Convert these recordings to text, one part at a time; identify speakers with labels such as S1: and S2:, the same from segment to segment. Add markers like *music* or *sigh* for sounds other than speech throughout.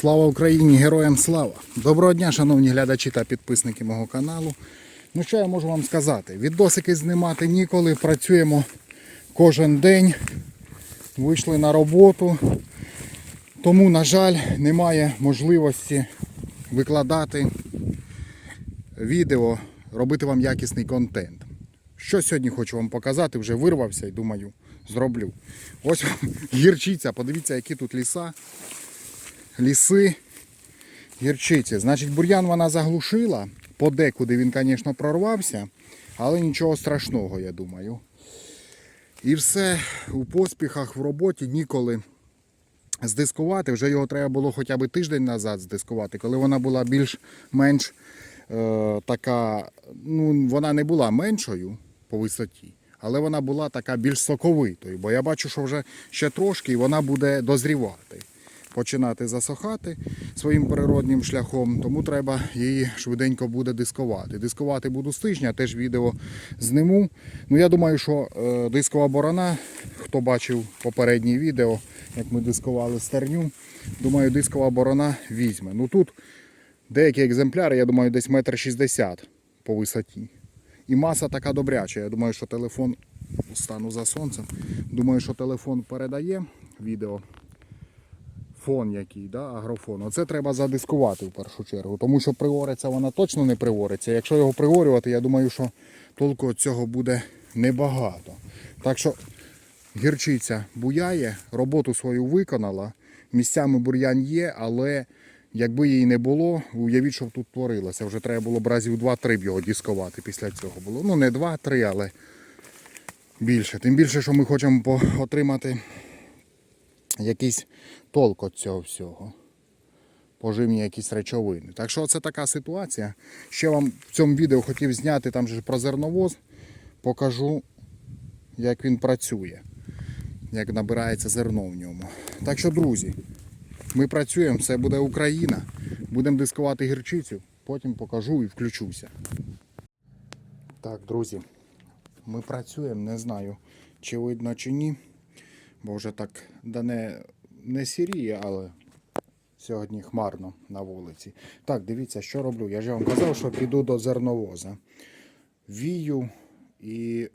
S1: Слава Україні! Героям слава! Доброго дня, шановні глядачі та підписники мого каналу. Ну що я можу вам сказати? Відосики знімати ніколи, працюємо кожен день, вийшли на роботу. Тому, на жаль, немає можливості викладати відео, робити вам якісний контент. Що сьогодні хочу вам показати, вже вирвався і думаю, зроблю. Ось *laughs* гірчиця, подивіться, які тут ліса ліси гірчиці. Значить, бур'ян вона заглушила. Подекуди він, звісно, прорвався, але нічого страшного, я думаю. І все у поспіхах в роботі ніколи здискувати. Вже його треба було хоча б тиждень назад здискувати, коли вона була більш-менш е, така, ну, вона не була меншою по висоті. Але вона була така більш соковитою, бо я бачу, що вже ще трошки і вона буде дозрівати починати засохати своїм природнім шляхом, тому треба її швиденько буде дискувати. Дискувати буду з тижня, теж відео зниму. Ну я думаю, що е, дискова борона, хто бачив попереднє відео, як ми дискували стерню, думаю, дискова борона візьме. Ну тут деякі екземпляри, я думаю, десь метр шістдесят по висоті. І маса така добряча. Я думаю, що телефон стану за сонцем. Думаю, що телефон передає відео фон який, да, агрофон. Оце треба задискувати в першу чергу, тому що приориться вона точно не приориться. Якщо його приорювати, я думаю, що толку цього буде небагато. Так що гірчиця буяє, роботу свою виконала, місцями бур'ян є, але якби її не було, уявіть, що тут творилося. Вже треба було б разів 2-3 б його дискувати після цього було. Ну не 2-3, але більше. Тим більше, що ми хочемо отримати якийсь толк від цього всього. Поживні якісь речовини. Так що це така ситуація. Ще вам в цьому відео хотів зняти там же про зерновоз. Покажу, як він працює, як набирається зерно в ньому. Так що, друзі, ми працюємо, це буде Україна. Будемо дискувати гірчицю, потім покажу і включуся. Так, друзі, ми працюємо, не знаю, чи видно, чи ні. Бо вже так да не, сіріє, але сьогодні хмарно на вулиці. Так, дивіться, що роблю. Я ж вам казав, що піду до зерновоза. Вію і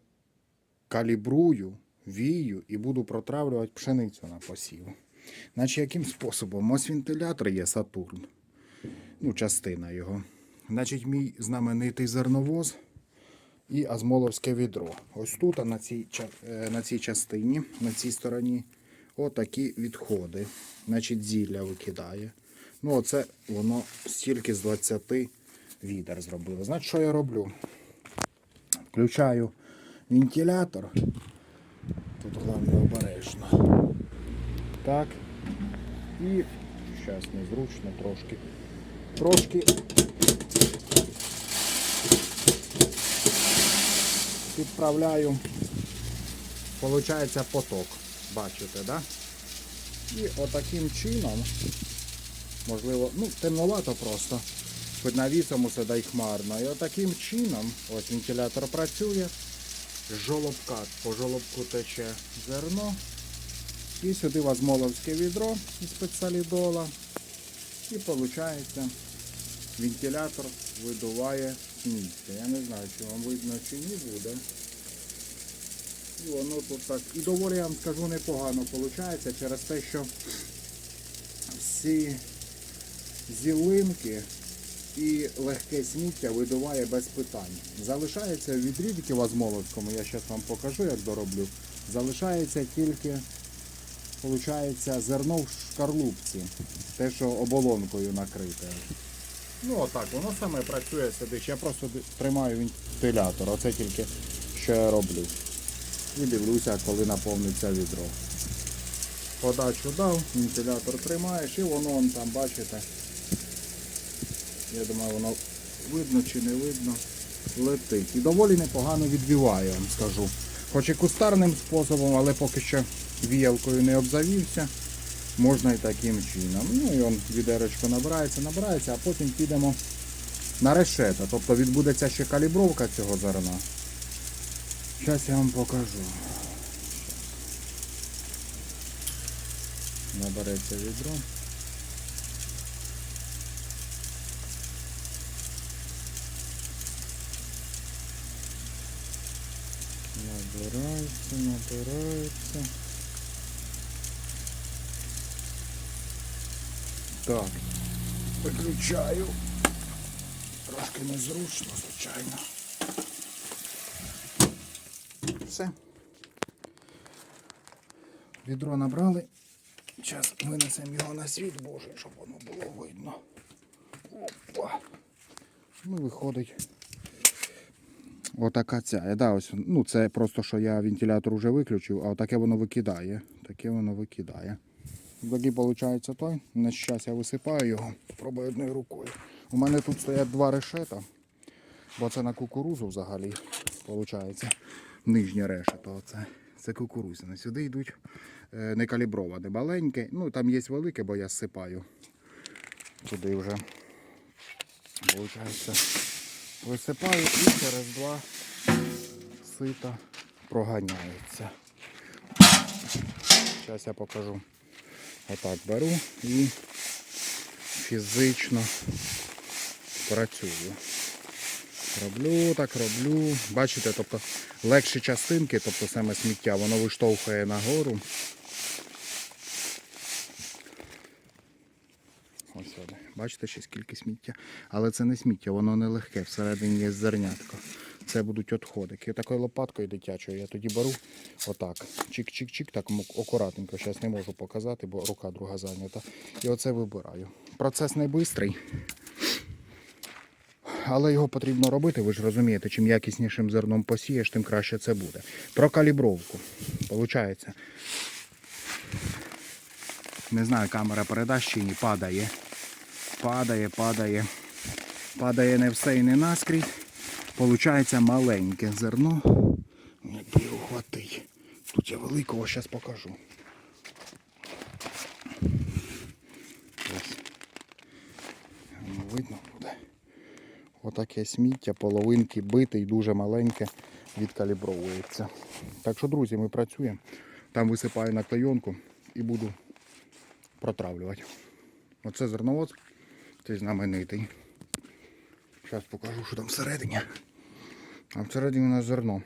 S1: калібрую, вію і буду протравлювати пшеницю на посів. Значить, яким способом? Ось вентилятор є Сатурн. Ну, частина його. Значить, мій знаменитий зерновоз і азмоловське відро. Ось тут, на цій, е, на цій частині, на цій стороні, отакі відходи. Значить, зілля викидає. Ну, оце воно стільки з 20 відер зробило. Значить, що я роблю? Включаю вентилятор. Тут головне обережно. Так. І зараз незручно трошки. Трошки підправляю. Получається поток. Бачите, да? І отаким чином, можливо, ну, темновато просто. Під навісом усе дай хмарно. І отаким чином, ось вентилятор працює, жолобка, по жолобку тече зерно. І сюди вазмоловське відро із спецсалідола. І виходить, вентилятор видуває місце. Я не знаю, чи вам видно, чи ні буде. І воно тут так. І доволі я вам скажу непогано виходить через те, що всі зілинки і легке сміття видуває без питань. Залишається в відрі в Азмоловському, я зараз вам покажу, як дороблю. Залишається тільки Получається зерно в шкарлупці, те, що оболонкою накрите. Ну отак, воно саме працює сидиш. Я просто тримаю вентилятор, оце тільки що я роблю. І дивлюся, коли наповниться відро. Подачу дав, вентилятор тримаєш і воно вон там, бачите. Я думаю, воно видно чи не видно, летить. І доволі непогано відбиває, вам скажу. Хоч і кустарним способом, але поки що віялкою не обзавівся. Можна і таким чином. Ну і он відерочко набирається, набирається, а потім підемо на решета. Тобто відбудеться ще калібровка цього зерна. Сейчас я вам покажу. Набереться відро. Набирається, набирається. Так, виключаю. Трошки незручно, звичайно. Все. Відро набрали. Зараз винесемо його на світ, боже, щоб воно було видно. Опа. Ну, виходить. Отака ця. Е, Да, ось, ну, це просто, що я вентилятор вже виключив, а таке воно викидає. Таке воно викидає. Такий виходить той. На щас я висипаю його, спробую одною рукою. У мене тут стоять два решета, бо це на кукурузу взагалі, виходить. Нижнє решето. Оце. Це кукурузяне. Сюди йдуть е, не маленьке. Ну там є велике, бо я зсипаю. Туди вже. Получається, висипаю і через два сита проганяється. Зараз я покажу. Отак беру і фізично працюю. Роблю, так роблю. Бачите, тобто легші частинки, тобто саме сміття, воно виштовхує нагору. Ось воно. Бачите, ще скільки сміття. Але це не сміття, воно не легке, всередині є зернятко. Це будуть відходики. Такою лопаткою дитячою я тоді беру отак. Чик-чик-чик, так акуратненько. Зараз не можу показати, бо рука друга зайнята. І оце вибираю. Процес швидкий. Але його потрібно робити, ви ж розумієте, чим якіснішим зерном посієш, тим краще це буде. Про калібровку. Получається. Не знаю, камера передасть чи ні, падає. Падає, падає. Падає не все і не наскрізь. Получається маленьке зерно. Хватить. Тут я великого зараз покажу. Ось. Видно. Отаке сміття, половинки битий, дуже маленьке, відкалібровується. Так що, друзі, ми працюємо. Там висипаю на клейонку і буду протравлювати. Оце зерновоз, цей знаменитий. Зараз покажу, що там всередині. А всередині у нас зерно.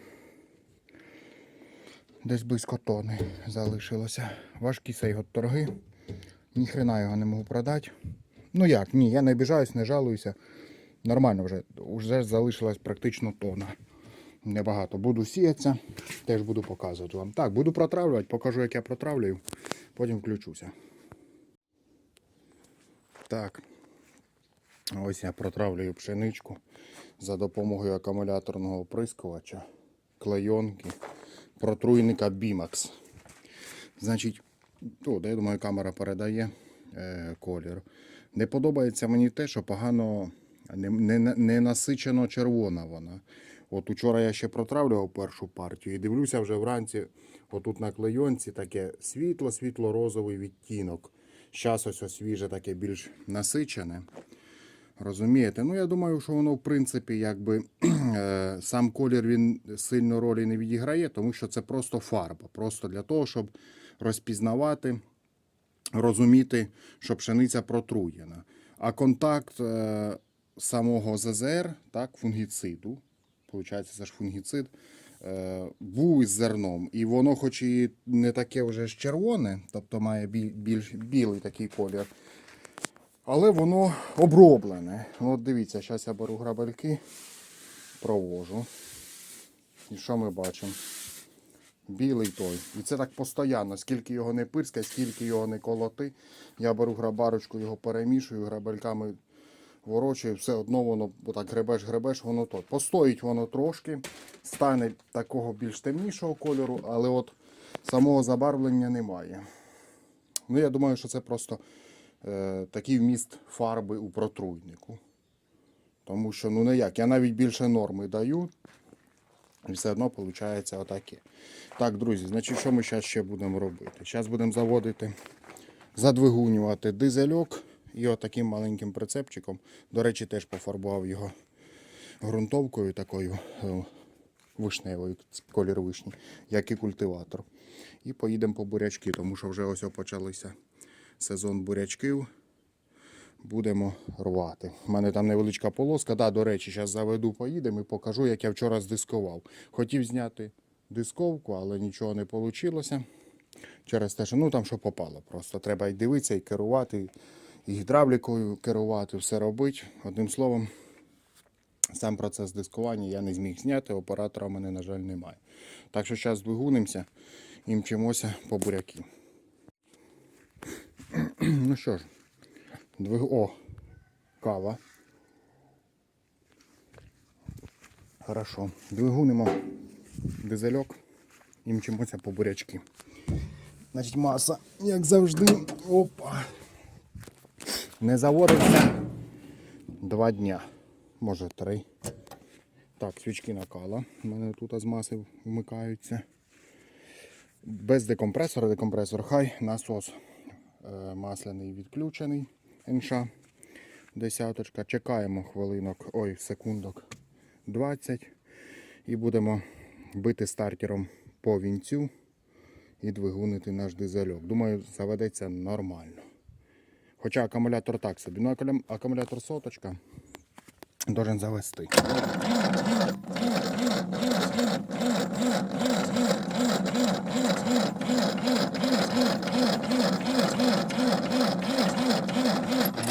S1: Десь близько тони залишилося. Важкі от торги. Ніхрена його не можу продати. Ну як, ні, я не обіжаюсь, не жалуюся. Нормально вже. Вже залишилась практично тона. Небагато. Буду сіятися, теж буду показувати вам. Так, буду протравлювати, покажу, як я протравлюю, потім включуся. Так. Ось я протравлюю пшеничку за допомогою акумуляторного оприскувача, клейонки, протруйника Bimax. Значить, тут, я думаю, камера передає е, колір. Не подобається мені те, що погано не, не, не насичено червона вона. От учора я ще протравлював першу партію і дивлюся вже вранці, отут на клейонці таке світло-світло-розовий відтінок. Зараз ось ось свіже таке більш насичене. Розумієте? Ну, я думаю, що воно, в принципі, якби *clears throat* е, сам колір він сильно ролі не відіграє, тому що це просто фарба. Просто для того, щоб розпізнавати, розуміти, що пшениця протруєна. А контакт е, самого ЗЗР, так, фунгіциду, виходить, це ж фунгіцид, е, був із зерном. І воно, хоч і не таке вже ж червоне, тобто має біль, більш білий такий колір. Але воно оброблене. От дивіться, зараз я беру грабельки, провожу. І що ми бачимо? Білий той. І це так постійно. Скільки його не пирскай, скільки його не колоти. Я беру грабарочку, його перемішую, грабельками ворочаю, все одно воно отак гребеш, гребеш, воно то. Постоїть воно трошки, стане такого більш темнішого кольору, але от самого забарвлення немає. Ну, я думаю, що це просто е, такий вміст фарби у протруйнику. Тому що, ну ніяк, я навіть більше норми даю, і все одно виходить отаке. Так, друзі, значить, що ми зараз ще будемо робити? Зараз будемо заводити, задвигунювати дизельок і отаким маленьким прицепчиком. До речі, теж пофарбував його ґрунтовкою такою е, вишневою, колір вишні, як і культиватор. І поїдемо по бурячки, тому що вже ось почалися сезон бурячків. Будемо рвати. У мене там невеличка полоска. Да, до речі, зараз заведу, поїдемо і покажу, як я вчора здискував. Хотів зняти дисковку, але нічого не вийшло. Через те, що ну там що попало. Просто треба і дивитися, і керувати, і гідравлікою керувати, все робити. Одним словом, сам процес дискування я не зміг зняти, оператора в мене, на жаль, немає. Так що зараз двигунимося і мчимося по буряки. *clears throat* ну що ж, двиг... О, кава. Хорошо. Двигунимо дизельок і мчимося по бурячки. Значить, маса, як завжди. Опа. Не заводився два дня. Може три. Так, свічки накала. У мене тут з маси вмикаються. Без декомпресора, декомпресор хай, насос е, масляний відключений. НШ. Десяточка. Чекаємо хвилинок, ой, секундок 20. І будемо бити стартером по вінцю і двигунити наш дизельок. Думаю, заведеться нормально. Хоча акумулятор так собі. Ну, акумулятор соточка должен завести.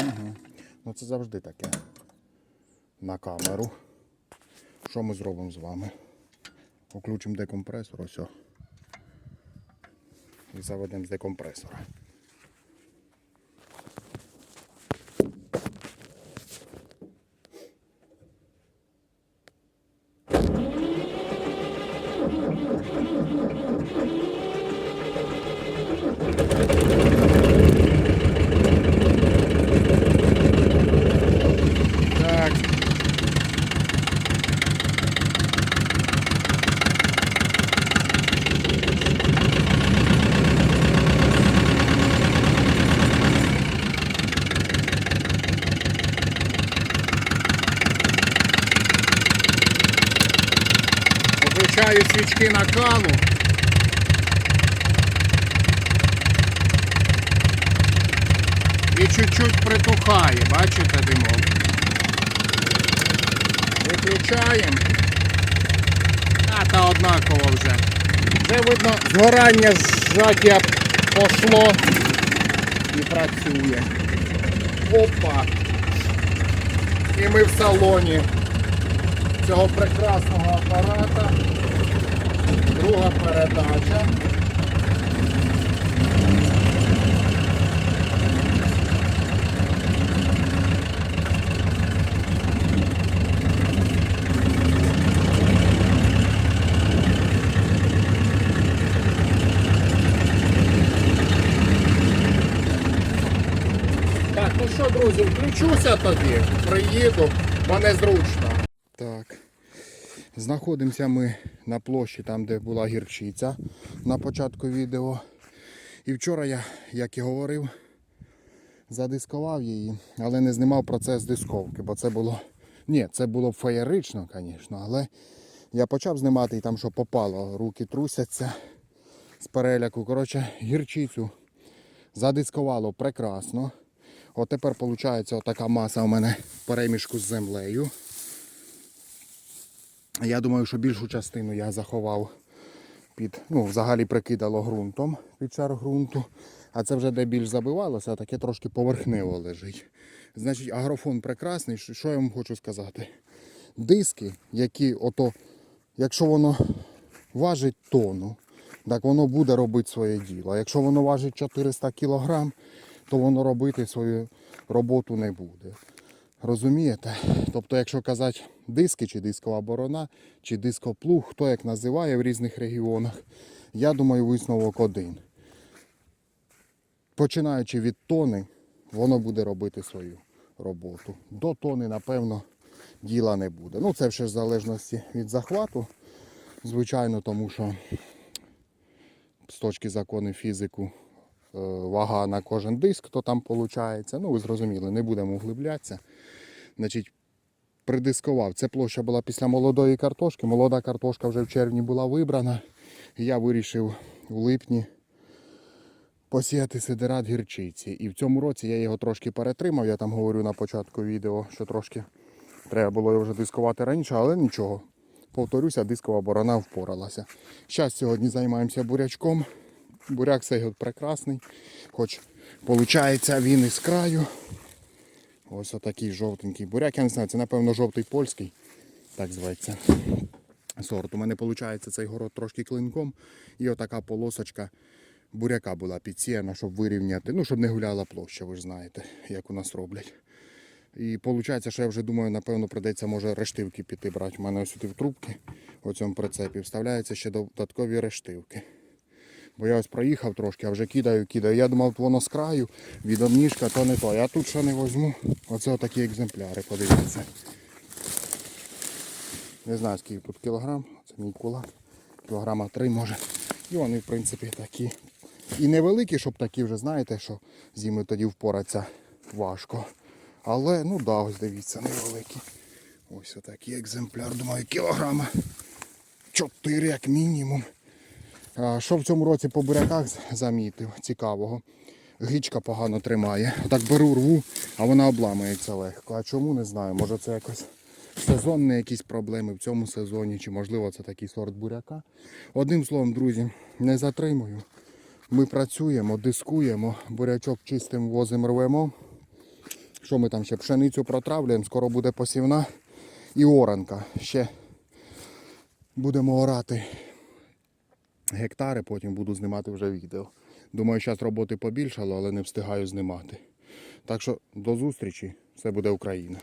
S1: Мгм. Ну це завжди таке. На камеру. Що ми зробимо з вами? Включимо декомпресор, ось. І заведемо з декомпресора. Так. Виключаю на каву. І чуть-чуть притухає, бачите димок? Виключаємо. А, та однаково вже. Вже видно, згорання зжаття пошло і працює. Опа! І ми в салоні цього прекрасного апарата. Друга передача. Так, ну що, друзі, включуся тоді, приїду, бо незручно. Так. Знаходимося ми на площі, там, де була гірчиця на початку відео. І вчора я, як і говорив, задискував її, але не знімав процес дисковки, бо це було. Ні, це було б феєрично, звісно, але я почав знімати і там що попало, руки трусяться з переляку. Коротше, гірчицю задискувало прекрасно. От тепер виходить отака маса у мене перемішку з землею. Я думаю, що більшу частину я заховав під, ну, взагалі прикидало ґрунтом під шар ґрунту. А це вже де більш забивалося, а таке трошки поверхнево лежить. Значить, агрофон прекрасний. Що я вам хочу сказати? Диски, які ото, якщо воно важить тонну, так воно буде робити своє діло. Якщо воно важить 400 кг, то воно робити свою роботу не буде. Розумієте? Тобто, якщо казати диски, чи дискова борона, чи дископлуг, хто як називає в різних регіонах, я думаю, висновок один. Починаючи від тони, воно буде робити свою роботу. До тони, напевно, діла не буде. Ну, це все ж в залежності від захвату, звичайно, тому що з точки закону фізику е, вага на кожен диск, то там виходить. Ну, ви зрозуміли, не будемо углублятися. Значить, придискував. Це площа була після молодої картошки. Молода картошка вже в червні була вибрана. Я вирішив у липні посіяти сидерат гірчиці. І в цьому році я його трошки перетримав. Я там говорю на початку відео, що трошки треба було його вже дискувати раніше, але нічого. повторюся, дискова борона впоралася. Зараз сьогодні займаємося бурячком. Буряк цей прекрасний, хоч виходить він із краю. Ось отакий жовтенький буряк. Я не знаю, це напевно жовтий польський, так зветься. Сорт. У мене виходить цей город трошки клинком. І отака полосочка буряка була підсіяна, щоб вирівняти, ну, щоб не гуляла площа, ви ж знаєте, як у нас роблять. І виходить, що я вже думаю, напевно, придеться може рештивки піти брати. У мене ось тут в трубки у цьому прицепі вставляються ще додаткові рештивки. Бо я ось проїхав трошки, а вже кидаю, кидаю. Я думав, воно з краю, від одніжка, то не то. Я тут ще не возьму. Оце отакі екземпляри, подивіться. Не знаю, скільки тут кілограм. Це мій кулак. Кілограма три може. І вони, в принципі, такі. І невеликі, щоб такі вже знаєте, що зими тоді впоратися важко. Але, ну да, ось дивіться, невеликі. Ось отакий екземпляр, думаю, кілограма. Чотири як мінімум. Що в цьому році по буряках замітив цікавого. Гічка погано тримає. Так беру рву, а вона обламується легко. А чому не знаю. Може це якось сезонні якісь проблеми в цьому сезоні, чи можливо це такий сорт буряка. Одним словом, друзі, не затримую. Ми працюємо, дискуємо, бурячок чистим возимо рвемо. Що ми там ще пшеницю протравлюємо, скоро буде посівна і оранка. Ще будемо орати гектари, потім буду знімати вже відео. Думаю, зараз роботи побільшало, але не встигаю знімати. Так що до зустрічі, все буде Україна.